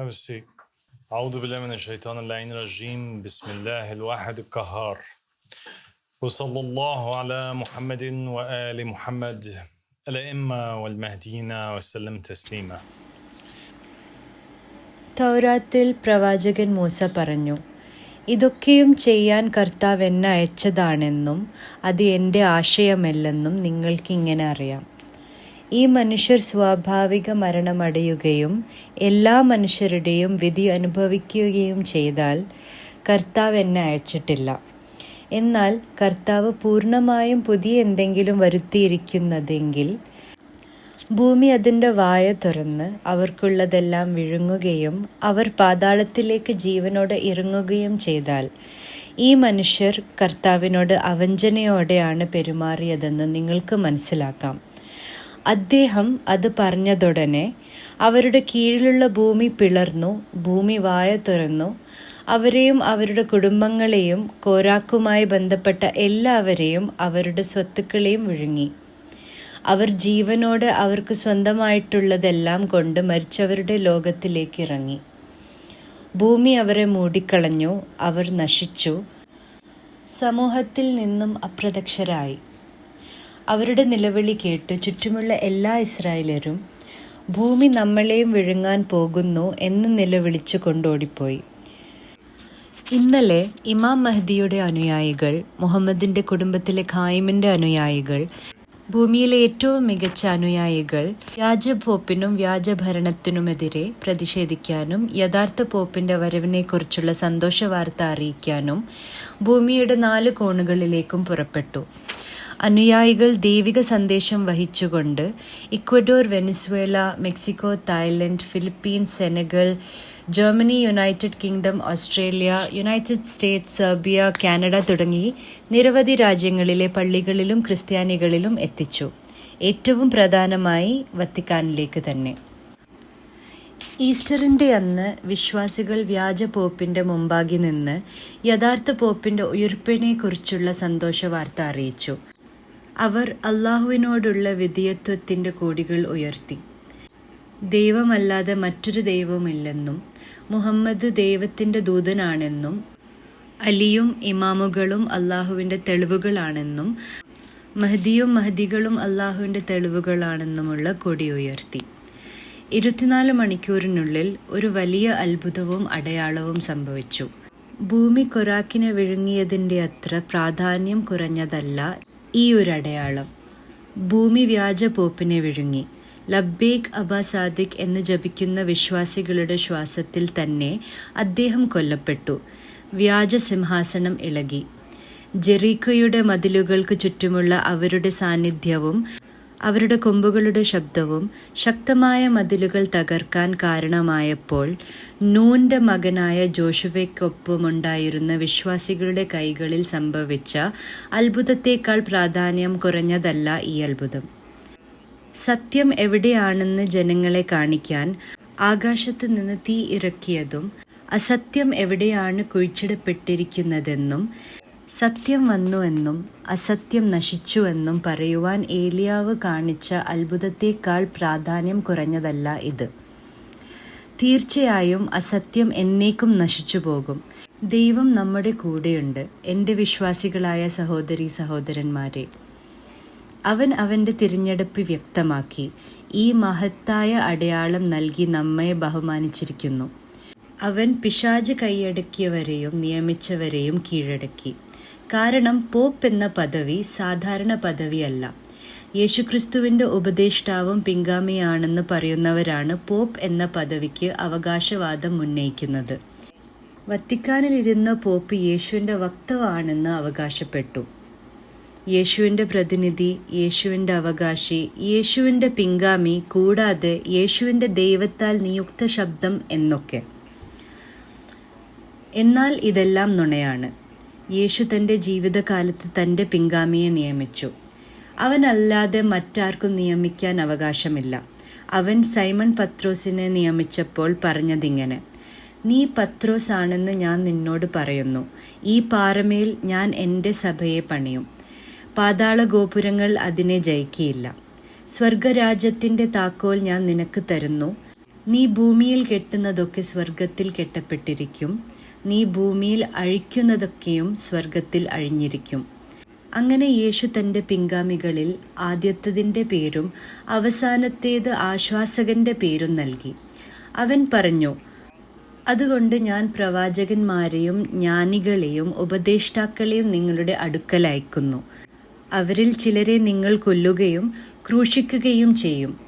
أمس فيك أعوذ بالله من الشيطان اللعين الرجيم بسم الله الواحد القهار وصلى الله على محمد وآل محمد الأئمة والمهديين وسلم تسليما തൗരാത്തിൽ പ്രവാചകൻ മൂസ പറഞ്ഞു ഇതൊക്കെയും ചെയ്യാൻ കർത്താവ് എന്നെ അയച്ചതാണെന്നും അത് എന്റെ ആശയമല്ലെന്നും നിങ്ങൾക്കിങ്ങനെ അറിയാം. ഈ മനുഷ്യർ സ്വാഭാവിക മരണമടയുകയും എല്ലാ മനുഷ്യരുടെയും വിധി അനുഭവിക്കുകയും ചെയ്താൽ കർത്താവ് എന്നെ അയച്ചിട്ടില്ല. എന്നാൽ കർത്താവ് പൂർണമായും പുതിയ എന്തെങ്കിലും വരുത്തിയിരിക്കുന്നതെങ്കിൽ ഭൂമി അതിന്റെ വായ തുറന്ന് അവർക്കുള്ളതെല്ലാം വിഴുങ്ങുകയും അവർ പാതാളത്തിലേക്ക് ജീവനോടെ ഇറങ്ങുകയും ചെയ്താൽ ഈ മനുഷ്യർ കർത്താവിനോട് അവഞ്ചനയോടെയാണ് പെരുമാറിയതെന്ന് നിങ്ങൾക്ക് മനസ്സിലാക്കാം. അദ്ദേഹം അത് പറഞ്ഞതുടനെ അവരുടെ കീഴിലുള്ള ഭൂമി പിളർന്നു ഭൂമി വായ തുറന്നു അവരെയും അവരുടെ കുടുംബങ്ങളെയും കോരാക്കുമായി ബന്ധപ്പെട്ട എല്ലാവരെയും അവരുടെ സ്വത്തുക്കളെയും വിഴുങ്ങി. അവർ ജീവനോട് അവർക്ക് സ്വന്തമായിട്ടുള്ളതെല്ലാം കൊണ്ട് മരിച്ചവരുടെ ലോകത്തിലേക്ക് ഇറങ്ങി ഭൂമി അവരെ മൂടിക്കളഞ്ഞു അവർ നശിച്ചു. സമൂഹത്തിൽ നിന്നും അപ്രത്യക്ഷരായി. അവരുടെ നിലവിളി കേട്ട് ചുറ്റുമുള്ള എല്ലാ ഇസ്രായേലരും ഭൂമി നമ്മളെയും വിഴുങ്ങാൻ പോകുന്നു എന്ന് നിലവിളിച്ചു കൊണ്ടോടിപ്പോയി ഇന്നലെ ഇമാം മഹദിയുടെ അനുയായികൾ മുഹമ്മദിന്റെ കുടുംബത്തിലെ ഖായിമിന്റെ അനുയായികൾ ഭൂമിയിലെ ഏറ്റവും മികച്ച അനുയായികൾ വ്യാജ പോപ്പിനും വ്യാജഭരണത്തിനുമെതിരെ പ്രതിഷേധിക്കാനും യഥാർത്ഥ പോപ്പിന്റെ വരവിനെക്കുറിച്ചുള്ള സന്തോഷ വാർത്ത അറിയിക്കാനും ഭൂമിയുടെ നാല് കോണുകളിലേക്കും പുറപ്പെട്ടു. അനുയായികൾ ദൈവിക സന്ദേശം വഹിച്ചുകൊണ്ട് Ecuador Venezuela Mexico Thailand Philippines Senegal Germany United Kingdom Australia United States Serbia Canada തുടങ്ങി നിരവധി രാജ്യങ്ങളിലെ പള്ളികളിലും ക്രിസ്ത്യാനികളിലും എത്തിച്ചു. ഏറ്റവും പ്രധാനമായി വത്തിക്കാനിലേക്ക് തന്നെ. ഈസ്റ്ററിന്റെ അന്ന് വിശ്വാസികൾ വ്യാജ പോപ്പിന്റെ മുമ്പാകെ നിന്ന് യഥാർത്ഥ പോപ്പിന്റെ ഉയർപ്പിനെക്കുറിച്ചുള്ള സന്തോഷ വാർത്ത അറിയിച്ചു. അവർ അള്ളാഹുവിനോടുള്ള വിധേയത്വത്തിന്റെ കോടികൾ ഉയർത്തി. ദൈവമല്ലാതെ മറ്റൊരു ദൈവവുമില്ലെന്നും മുഹമ്മദ് ദൈവത്തിന്റെ ദൂതനാണെന്നും അലിയും ഇമാമുകളും അള്ളാഹുവിന്റെ തെളിവുകളാണെന്നും മഹദിയും മഹദികളും അള്ളാഹുവിന്റെ തെളിവുകളാണെന്നുമുള്ള കൊടി ഉയർത്തി. ഇരുപത്തിനാല് മണിക്കൂറിനുള്ളിൽ ഒരു വലിയ അത്ഭുതവും അടയാളവും സംഭവിച്ചു. ഭൂമി കൊറാക്കിനെ വിഴുങ്ങിയതിന്റെ അത്ര പ്രാധാന്യം കുറഞ്ഞതല്ല ഈ ഒരു അടയാളം. ഭൂമി വ്യാജ പോപ്പിനെ വിഴുങ്ങി. ലബ്ബേക്ക് അബ സാദിഖ് എന്ന് ജപിക്കുന്ന വിശ്വാസികളുടെ ശ്വാസത്തിൽ തന്നെ അദ്ദേഹം കൊല്ലപ്പെട്ടു. വ്യാജ സിംഹാസനം ഇളകി. ജെറീക്കോയുടെ മതിലുകൾക്ക് ചുറ്റുമുള്ള അവരുടെ സാന്നിധ്യവും അവരുടെ കൊമ്പുകളുടെ ശബ്ദവും ശക്തമായ മതിലുകൾ തകർക്കാൻ കാരണമായപ്പോൾ നൂന്റെ മകനായ ജോഷുവയ്ക്കൊപ്പമുണ്ടായിരുന്ന വിശ്വാസികളുടെ കൈകളിൽ സംഭവിച്ച അത്ഭുതത്തേക്കാൾ പ്രാധാന്യം കുറഞ്ഞതല്ല ഈ അത്ഭുതം. സത്യം എവിടെയാണെന്ന് ജനങ്ങളെ കാണിക്കാൻ ആകാശത്ത് നിന്ന് തീ ഇറക്കിയതും അസത്യം എവിടെയാണ് കുഴിച്ചിടപ്പെട്ടിരിക്കുന്നതെന്നും സത്യം വന്നുവെന്നും അസത്യം നശിച്ചുവെന്നും പറയുവാൻ ഏലിയാവ് കാണിച്ച അത്ഭുതത്തേക്കാൾ പ്രാധാന്യം കുറഞ്ഞതല്ല ഇത്. തീർച്ചയായും അസത്യം എന്നേക്കും നശിച്ചു പോകും. ദൈവം നമ്മുടെ കൂടെയുണ്ട്. എന്റെ വിശ്വാസികളായ സഹോദരി സഹോദരന്മാരെ അവൻ അവന്റെ തിരഞ്ഞെടുപ്പ് വ്യക്തമാക്കി. ഈ മഹത്തായ അടയാളം നൽകി നമ്മെ ബഹുമാനിച്ചിരിക്കുന്നു. അവൻ പിശാജ് കൈയടക്കിയവരെയും നിയമിച്ചവരെയും കീഴടക്കി. കാരണം പോപ്പ് എന്ന പദവി സാധാരണ പദവിയല്ല. യേശുക്രിസ്തുവിന്റെ ഉപദേഷ്ടാവും പിങ്കാമിയാണെന്ന് പറയുന്നവരാണ് പോപ്പ് എന്ന പദവിക്ക് അവകാശവാദം ഉന്നയിക്കുന്നത്. വത്തിക്കാനിലിരുന്ന പോപ്പ് യേശുവിന്റെ വക്തവാണെന്ന് അവകാശപ്പെട്ടു. യേശുവിന്റെ പ്രതിനിധി യേശുവിന്റെ അവകാശി യേശുവിന്റെ പിങ്കാമി കൂടാതെ യേശുവിന്റെ ദൈവത്താൽ നിയുക്ത ശബ്ദം എന്നൊക്കെ. എന്നാൽ ഇതെല്ലാം നുണയാണ്. യേശു തന്റെ ജീവിതകാലത്ത് തന്റെ പിങ്കാമിയെ നിയമിച്ചു. അവനല്ലാതെ മറ്റാർക്കും നിയമിക്കാൻ അവകാശമില്ല. അവൻ സൈമൺ പത്രോസിനെ നിയമിച്ചപ്പോൾ പറഞ്ഞതിങ്ങനെ നീ പത്രോസ് ആണെന്ന് ഞാൻ നിന്നോട് പറയുന്നു. ഈ പാറമേൽ ഞാൻ എന്റെ സഭയെ പണിയും. പാതാള ഗോപുരങ്ങൾ അതിനെ ജയിക്കിയില്ല. സ്വർഗരാജ്യത്തിന്റെ താക്കോൽ ഞാൻ നിനക്ക് തരുന്നു. നീ ഭൂമിയിൽ കെട്ടുന്നതൊക്കെ സ്വർഗത്തിൽ കെട്ടപ്പെട്ടിരിക്കും. നീ ഭൂമിയിൽ അഴിക്കുന്നതൊക്കെയും സ്വർഗത്തിൽ അഴിഞ്ഞിരിക്കും. അങ്ങനെ യേശു തന്റെ പിൻഗാമികളിൽ ആദ്യത്തതിന്റെ പേരും അവസാനത്തേത് ആശ്വാസകന്റെ പേരും നൽകി. അവൻ പറഞ്ഞു അതുകൊണ്ട് ഞാൻ പ്രവാചകന്മാരെയും ജ്ഞാനികളെയും ഉപദേഷ്ടാക്കളെയും നിങ്ങളുടെ അടുക്കൽ അയക്കുന്നു. അവരിൽ ചിലരെ നിങ്ങൾ കൊല്ലുകയും ക്രൂശിക്കുകയും ചെയ്യും.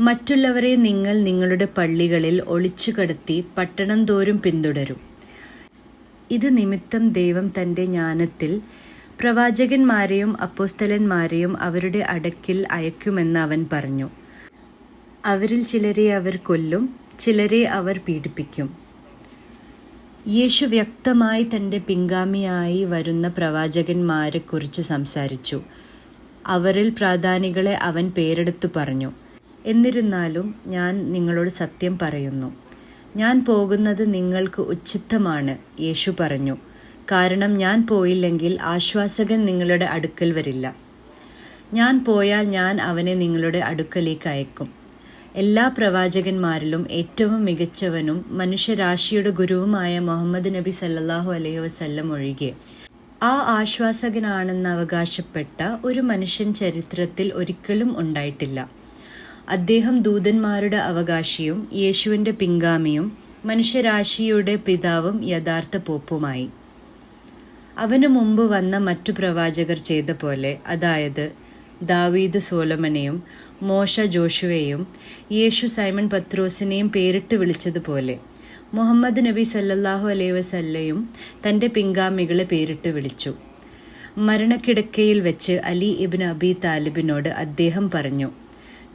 മറ്റുള്ളവരെ നിങ്ങൾ നിങ്ങളുടെ പള്ളികളിൽ ഒളിച്ചു കടത്തി പട്ടണം തോറും പിന്തുടരും. ഇത് നിമിത്തം ദൈവം തന്റെ ജ്ഞാനത്തിൽ പ്രവാചകന്മാരെയും അപ്പോസ്തലന്മാരെയും അവരുടെ അടക്കിൽ അയക്കുമെന്ന് അവൻ പറഞ്ഞു. അവരിൽ ചിലരെ അവർ കൊല്ലും ചിലരെ അവർ പീഡിപ്പിക്കും. യേശു വ്യക്തമായി തന്റെ പിൻഗാമിയായി വരുന്ന പ്രവാചകന്മാരെക്കുറിച്ച് സംസാരിച്ചു. അവരിൽ പ്രാധാനികളെ അവൻ പേരെടുത്തു പറഞ്ഞു. എന്നിരുന്നാലും ഞാൻ നിങ്ങളോട് സത്യം പറയുന്നു. ഞാൻ പോകുന്നത് നിങ്ങൾക്ക് ഉച്ചിത്തമാണ് യേശു പറഞ്ഞു. കാരണം ഞാൻ പോയില്ലെങ്കിൽ ആശ്വാസകൻ നിങ്ങളുടെ അടുക്കൽ വരില്ല. ഞാൻ പോയാൽ ഞാൻ അവനെ നിങ്ങളുടെ അടുക്കലേക്ക് അയക്കും. എല്ലാ പ്രവാചകന്മാരിലും ഏറ്റവും മികച്ചവനും മനുഷ്യരാശിയുടെ ഗുരുവുമായ മുഹമ്മദ് നബി സല്ലാഹു അലൈഹി വസല്ലം ഒഴികെ. ആ ആശ്വാസകനാണെന്ന് അവകാശപ്പെട്ട ഒരു മനുഷ്യൻ ചരിത്രത്തിൽ ഒരിക്കലും ഉണ്ടായിട്ടില്ല. അദ്ദേഹം ദൂതന്മാരുടെ അവകാശിയും യേശുവിന്റെ പിങ്കാമിയും മനുഷ്യരാശിയുടെ പിതാവും യഥാർത്ഥ പോപ്പുമായി. അവനു മുമ്പ് വന്ന മറ്റു പ്രവാചകർ ചെയ്ത പോലെ അതായത് ദാവീദ് സോലമനെയും മോശ ജോഷുവേയും യേശു സൈമൺ പത്രോസിനെയും പേരിട്ട് വിളിച്ചതുപോലെ. മുഹമ്മദ് നബി സല്ലല്ലാഹു അലൈഹി വസല്ലയും തന്റെ പിങ്കാമികളെ പേരിട്ട് വിളിച്ചു. മരണക്കിടക്കയിൽ വെച്ച് അലി ഇബിൻ അബി താലിബിനോട് അദ്ദേഹം പറഞ്ഞു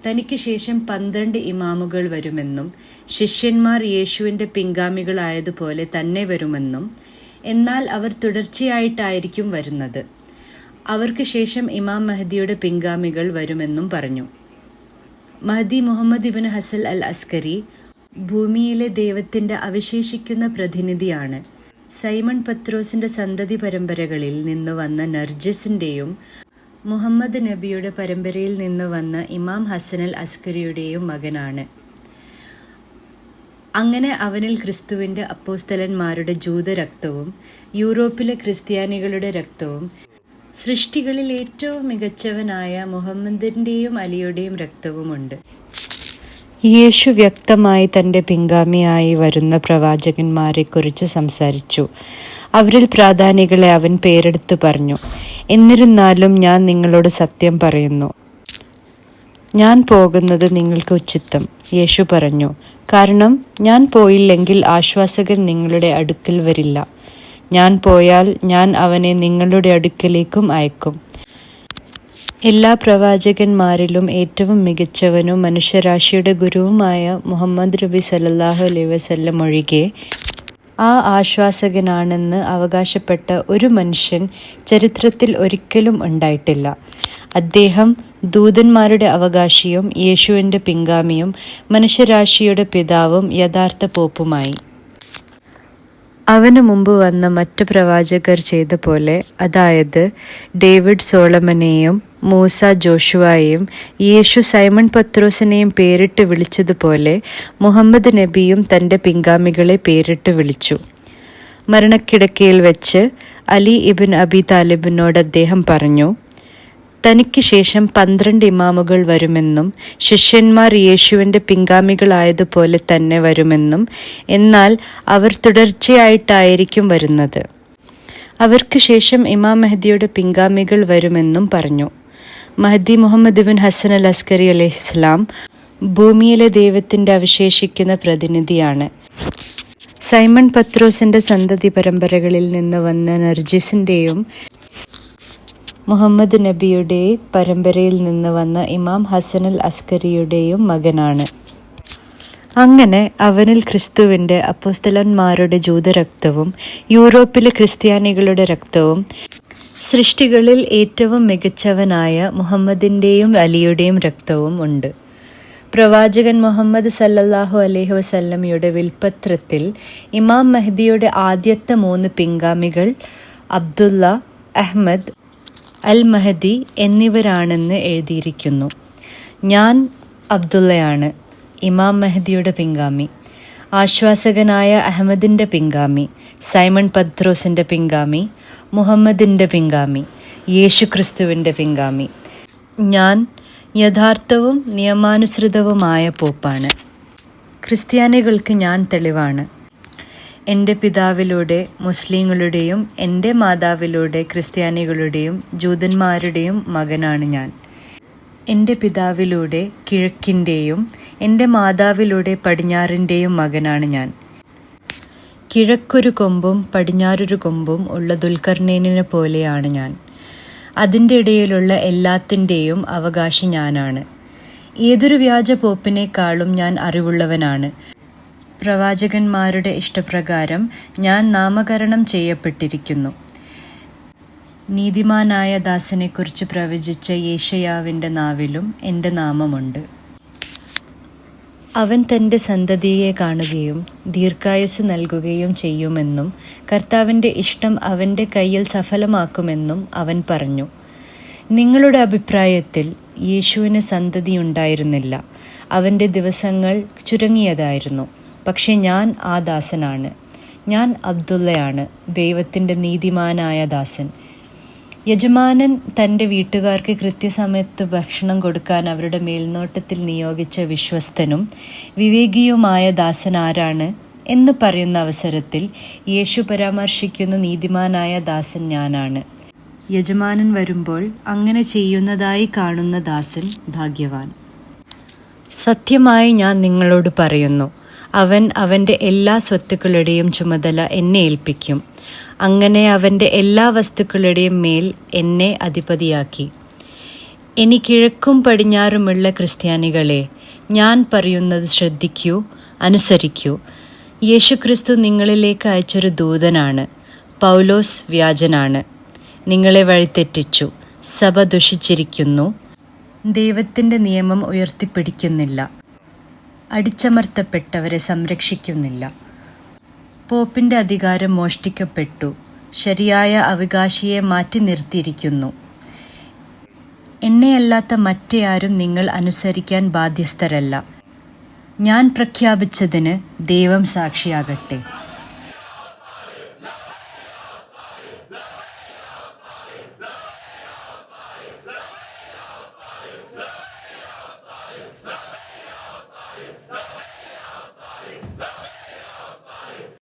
തനിക്ക് ശേഷം പന്ത്രണ്ട് ഇമാമുകൾ വരുമെന്നും ശിഷ്യന്മാർ യേശുവിന്റെ പിങ്കാമികളായതുപോലെ തന്നെ വരുമെന്നും എന്നാൽ അവർ തുടർച്ചയായിട്ടായിരിക്കും വരുന്നത്. അവർക്ക് ശേഷം ഇമാം മഹദിയുടെ പിൻഗാമികൾ വരുമെന്നും പറഞ്ഞു. മഹദി മുഹമ്മദ് ഇബിൻ ഹസൽ അൽ അസ്കരി ഭൂമിയിലെ ദൈവത്തിന്റെ അവശേഷിക്കുന്ന പ്രതിനിധിയാണ്. സൈമൺ പത്രോസിന്റെ സന്തതി പരമ്പരകളിൽ നിന്ന് വന്ന നർജസിന്റെയും മുഹമ്മദ് നബിയുടെ പരമ്പരയിൽ നിന്ന് വന്ന ഇമാം ഹസൻ അൽ അസ്കരിയുടെയും മകനാണ്. അങ്ങനെ അവനിൽ ക്രിസ്തുവിന്റെ അപ്പോസ്തലന്മാരുടെ ജൂതരക്തവും യൂറോപ്പിലെ ക്രിസ്ത്യാനികളുടെ രക്തവും സൃഷ്ടികളിൽ ഏറ്റവും മികച്ചവനായ മുഹമ്മദിന്റെയും അലിയുടെയും രക്തവുമുണ്ട്. യേശു വ്യക്തമായി തന്റെ പിൻഗാമിയായി വരുന്ന പ്രവാചകന്മാരെക്കുറിച്ച് സംസാരിച്ചു. അവരിൽ പ്രാധാനികളെ അവൻ പേരെടുത്തു പറഞ്ഞു എന്നിരുന്നാലും ഞാൻ നിങ്ങളോട് സത്യം പറയുന്നു. ഞാൻ പോകുന്നത് നിങ്ങൾക്ക് ഉച്ചിത്തം യേശു പറഞ്ഞു. കാരണം ഞാൻ പോയില്ലെങ്കിൽ ആശ്വാസകൻ നിങ്ങളുടെ അടുക്കൽ വരില്ല. ഞാൻ പോയാൽ ഞാൻ അവനെ നിങ്ങളുടെ അടുക്കലേക്കും അയക്കും. എല്ലാ പ്രവാചകന്മാരിലും ഏറ്റവും മികച്ചവനും മനുഷ്യരാശിയുടെ ഗുരുവുമായ മുഹമ്മദ് നബി സല്ലാഹു അലൈ വസല്ലം ഒഴികെ ആ ആശ്വാസകനാണെന്ന് അവകാശപ്പെട്ട ഒരു മനുഷ്യൻ ചരിത്രത്തിൽ ഒരിക്കലും ഉണ്ടായിട്ടില്ല. അദ്ദേഹം ദൂതന്മാരുടെ അവകാശിയും യേശുവിന്റെ പിൻഗാമിയും മനുഷ്യരാശിയുടെ പിതാവും യഥാർത്ഥ പോപ്പുമായി. അവന് മുമ്പ് വന്ന മറ്റു പ്രവാചകർ ചെയ്ത പോലെ അതായത് ഡേവിഡ് സോളമനെയും മൂസ ജോഷുവായും യേശു സൈമൺ പത്രോസിനെയും പേരിട്ട് വിളിച്ചതുപോലെ മുഹമ്മദ് നബിയും തന്റെ പിൻഗാമികളെ പേരിട്ട് വിളിച്ചു. മരണക്കിടക്കയിൽ വെച്ച് അലി ഇബിൻ അബി താലിബിനോട് അദ്ദേഹം പറഞ്ഞു തനിക്ക് ശേഷം പന്ത്രണ്ട് ഇമാമുകൾ വരുമെന്നും ശിഷ്യന്മാർ യേശുവിന്റെ പിൻഗാമികളായതുപോലെ തന്നെ വരുമെന്നും എന്നാൽ അവർ തുടർച്ചയായിട്ടായിരിക്കും വരുന്നത്. അവർക്ക് ശേഷം ഇമാം മെഹദിയുടെ പിൻഗാമികൾ വരുമെന്നും പറഞ്ഞു. Mahdi Muhammad bin Hasan al Askari അലൈഹി ഇസ്ലാം ഭൂമിയിലെ ദൈവത്തിന്റെ അവശേഷിക്കുന്ന പ്രതിനിധിയാണ്. സൈമൺ പത്രോസിന്റെ സന്തതി പരമ്പരകളിൽ നിന്ന് വന്ന നർജിസിന്റെയും മുഹമ്മദ് നബിയുടെ പരമ്പരയിൽ നിന്ന് വന്ന ഇമാം ഹസൻ അൽ അസ്കരിയുടെയും മകനാണ്. അങ്ങനെ അവനിൽ ക്രിസ്തുവിന്റെ അപ്പോസ്തലന്മാരുടെ ജൂതരക്തവും യൂറോപ്പിലെ ക്രിസ്ത്യാനികളുടെ രക്തവും സൃഷ്ടികളിൽ ഏറ്റവും മികച്ചവനായ മുഹമ്മദിന്റെയും അലിയുടെയും രക്തവും ഉണ്ട്. പ്രവാചകൻ മുഹമ്മദ് സല്ലല്ലാഹു അലൈഹി വസല്ലമയുടെ വിൽപ്പത്രത്തിൽ ഇമാം മെഹദിയുടെ ആദ്യത്തെ മൂന്ന് പിൻഗാമികൾ അബ്ദുള്ള അഹ്മദ് അൽ മഹദി എന്നിവരാണെന്ന് എഴുതിയിരിക്കുന്നു. ഞാൻ അബ്ദുള്ളയാണ് ഇമാം മെഹദിയുടെ പിൻഗാമി. ആശ്വാസകനായ അഹമ്മദിന്റെ പിൻഗാമി സൈമൺ പത്രോസിന്റെ പിൻഗാമി മുഹമ്മദിന്റെ പിൻഗാമി യേശുക്രിസ്തുവിന്റെ പിൻഗാമി. ഞാൻ യഥാർത്ഥവും നിയമാനുസൃതവുമായ പോപ്പാണ്. ക്രിസ്ത്യാനികൾക്ക് ഞാൻ തെളിവാണ്. എന്റെ പിതാവിലൂടെ മുസ്ലിങ്ങളുടെയും എന്റെ മാതാവിലൂടെ ക്രിസ്ത്യാനികളുടെയും ജൂതന്മാരുടെയും മകനാണ് ഞാൻ. എന്റെ പിതാവിലൂടെ കിഴക്കിന്റെയും എന്റെ മാതാവിലൂടെ പടിഞ്ഞാറിന്റെയും മകനാണ് ഞാൻ. കിഴക്കൊരു കൊമ്പും പടിഞ്ഞാറൊരു കൊമ്പും ഉള്ള ദുൽഖർണേനിനെ പോലെയാണ് ഞാൻ. അതിന്റെ ഇടയിലുള്ള എല്ലാത്തിന്റെയും അവകാശി ഞാനാണ്. ഏതൊരു വ്യാജ പോപ്പിനേക്കാളും ഞാൻ അറിവുള്ളവനാണ്. പ്രവാചകന്മാരുടെ ഇഷ്ടപ്രകാരം ഞാൻ നാമകരണം ചെയ്യപ്പെട്ടിരിക്കുന്നു. നീതിമാനായ ദാസനെക്കുറിച്ച് പ്രവചിച്ച യേശയാവിന്റെ നാവിലും എന്റെ നാമമുണ്ട്. അവൻ തന്റെ സന്തതിയെ കാണുകയും ദീർഘായുസ് നൽകുകയും ചെയ്യുമെന്നും കർത്താവിന്റെ ഇഷ്ടം അവന്റെ കയ്യിൽ സഫലമാക്കുമെന്നും അവൻ പറഞ്ഞു. നിങ്ങളുടെ അഭിപ്രായത്തിൽ യേശുവിന് സന്തതി ഉണ്ടായിരുന്നില്ല അവന്റെ ദിവസങ്ങൾ ചുരുങ്ങിയതായിരുന്നു. പക്ഷെ ഞാൻ ആ ദാസനാണ്. ഞാൻ അബ്ദുള്ളയാണ് ദൈവത്തിന്റെ നീതിമാനായ ദാസൻ. യജമാനൻ തന്റെ വീട്ടുകാർക്ക് കൃത്യസമയത്ത് ഭക്ഷണം കൊടുക്കാൻ അവരുടെ മേൽനോട്ടത്തിൽ നിയോഗിച്ച വിശ്വസ്തനും വിവേകിയുമായ ദാസൻ ആരാണ് എന്ന് പറയുന്ന അവസരത്തിൽ യേശു പരാമർശിക്കുന്ന നീതിമാനായ ദാസൻ ഞാനാണ്. യജമാനൻ വരുമ്പോൾ അങ്ങനെ ചെയ്യുന്നതായി കാണുന്ന ദാസൻ ഭാഗ്യവാൻ. സത്യമായി ഞാൻ നിങ്ങളോട് പറയുന്നു അവൻ അവന്റെ എല്ലാ സ്വത്തുക്കളുടെയും ചുമതല എന്നെ ഏൽപ്പിക്കും. അങ്ങനെ അവന്റെ എല്ലാ വസ്തുക്കളുടെയും മേൽ എന്നെ അധിപതിയാക്കി. ഇനി കിഴക്കും പടിഞ്ഞാറുമുള്ള ക്രിസ്ത്യാനികളെ ഞാൻ പറയുന്നത് ശ്രദ്ധിക്കൂ അനുസരിക്കൂ. യേശുക്രിസ്തു നിങ്ങളിലേക്ക് അയച്ചൊരു ദൂതനാണ്. പൗലോസ് വ്യാജനാണ്. നിങ്ങളെ വഴിതെറ്റിച്ചു. സഭ ദുഷിച്ചിരിക്കുന്നു. ദൈവത്തിന്റെ നിയമം ഉയർത്തിപ്പിടിക്കുന്നില്ല. അടിച്ചമർത്തപ്പെട്ടവരെ സംരക്ഷിക്കുന്നില്ല. പോപ്പിന്റെ അധികാരം മോഷ്ടിക്കപ്പെട്ടു. ശരിയായ അവകാശിയെ മാറ്റി നിർത്തിയിരിക്കുന്നു. എന്നെയല്ലാത്ത മറ്റേയാരും നിങ്ങൾ അനുസരിക്കാൻ ബാധ്യസ്ഥരല്ല. ഞാൻ പ്രഖ്യാപിച്ചതിന് ദൈവം സാക്ഷിയാകട്ടെ.